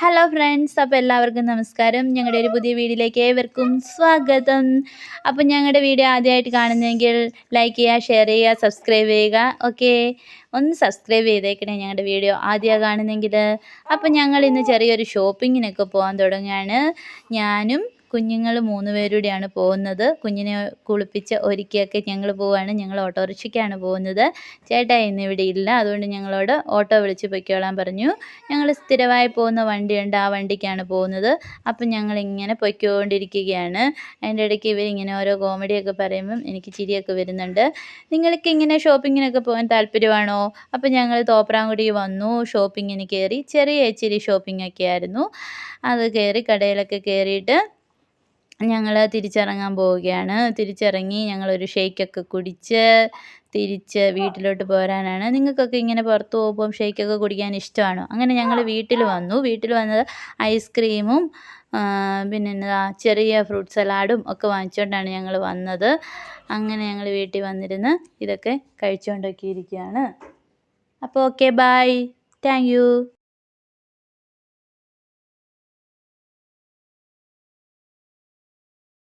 Hello friends അപ്പോൾ എല്ലാവർക്കും നമസ്കാരം. ഞങ്ങളുടെ ഒരു പുതിയ വീഡിയോയിലേക്ക് ഏവർക്കും സ്വാഗതം. അപ്പോൾ ഞങ്ങളുടെ വീഡിയോ ആദ്യമായിട്ട് കാണുന്നെങ്കിൽ ലൈക്ക് ചെയ്യുക ഷെയർ ചെയ്യുക സബ്സ്ക്രൈബ് ചെയ്യുക. ഓക്കെ ഒന്ന് സബ്സ്ക്രൈബ് ചെയ്തേക്കണേ ഞങ്ങളുടെ വീഡിയോ ആദ്യമാണ് കാണുന്നെങ്കിൽ. അപ്പോൾ ഞങ്ങൾ ഇന്ന് ചെറിയൊരു ഷോപ്പിങ്ങിനൊക്കെ പോകാൻ തുടങ്ങുകയാണ്. ഞാനും കുഞ്ഞുങ്ങൾ മൂന്ന് പേരുടെയാണ് പോകുന്നത്. കുഞ്ഞിനെ കുളിപ്പിച്ച് ഒരുക്കിയൊക്കെ ഞങ്ങൾ പോവുകയാണ് ഞങ്ങൾ ഓട്ടോറിക്ഷയ്ക്കാണ് പോകുന്നത്. ചേട്ടാ ഇന്ന് ഇവിടെ ഇല്ല. അതുകൊണ്ട് ഞങ്ങളോട് ഓട്ടോ വിളിച്ച് പൊയ്ക്കോളാൻ പറഞ്ഞു. ഞങ്ങൾ സ്ഥിരമായി പോകുന്ന വണ്ടിയുണ്ട്. ആ വണ്ടിക്കാണ് പോകുന്നത്. അപ്പം ഞങ്ങളിങ്ങനെ പൊയ്ക്കൊണ്ടിരിക്കുകയാണ്. അതിന്റെ ഇടയ്ക്ക് ഇവരിങ്ങനെ ഓരോ കോമഡിയൊക്കെ പറയുമ്പം എനിക്ക് ചിരിയൊക്കെ വരുന്നുണ്ട്. നിങ്ങൾക്ക് ഇങ്ങനെ ഷോപ്പിങ്ങിനൊക്കെ പോകാൻ താല്പര്യമാണോ? അപ്പം ഞങ്ങൾ തോപ്രാങ്കുടി വന്നു. ഷോപ്പിങ്ങിന് കയറി ചെറിയ ഇച്ചിരി ഷോപ്പിംഗ് ഒക്കെ ആയിരുന്നു അത് കയറി കടയിലൊക്കെ കയറിയിട്ട് ഞങ്ങൾ തിരിച്ചിറങ്ങാൻ പോവുകയാണ്. തിരിച്ചിറങ്ങി ഞങ്ങളൊരു ഷേക്കൊക്കെ കുടിച്ച് തിരിച്ച് വീട്ടിലോട്ട് പോരാനാണ്. നിങ്ങൾക്കൊക്കെ ഇങ്ങനെ പുറത്ത് പോകുമ്പം ഷേക്കൊക്കെ കുടിക്കാൻ ഇഷ്ടമാണോ? അങ്ങനെ ഞങ്ങൾ വീട്ടിൽ വന്നു. വീട്ടിൽ വന്നത് ഐസ്ക്രീമും പിന്നെ എന്താ ചെറിയ ഫ്രൂട്ട് സലാഡും ഒക്കെ വാങ്ങിച്ചുകൊണ്ടാണ് ഞങ്ങൾ വന്നത്. അങ്ങനെ ഞങ്ങൾ വീട്ടിൽ വന്നിരുന്ന് ഇതൊക്കെ കഴിച്ചുകൊണ്ടൊക്കെ ഇരിക്കുകയാണ്. അപ്പോൾ ഓക്കെ ബായ് താങ്ക്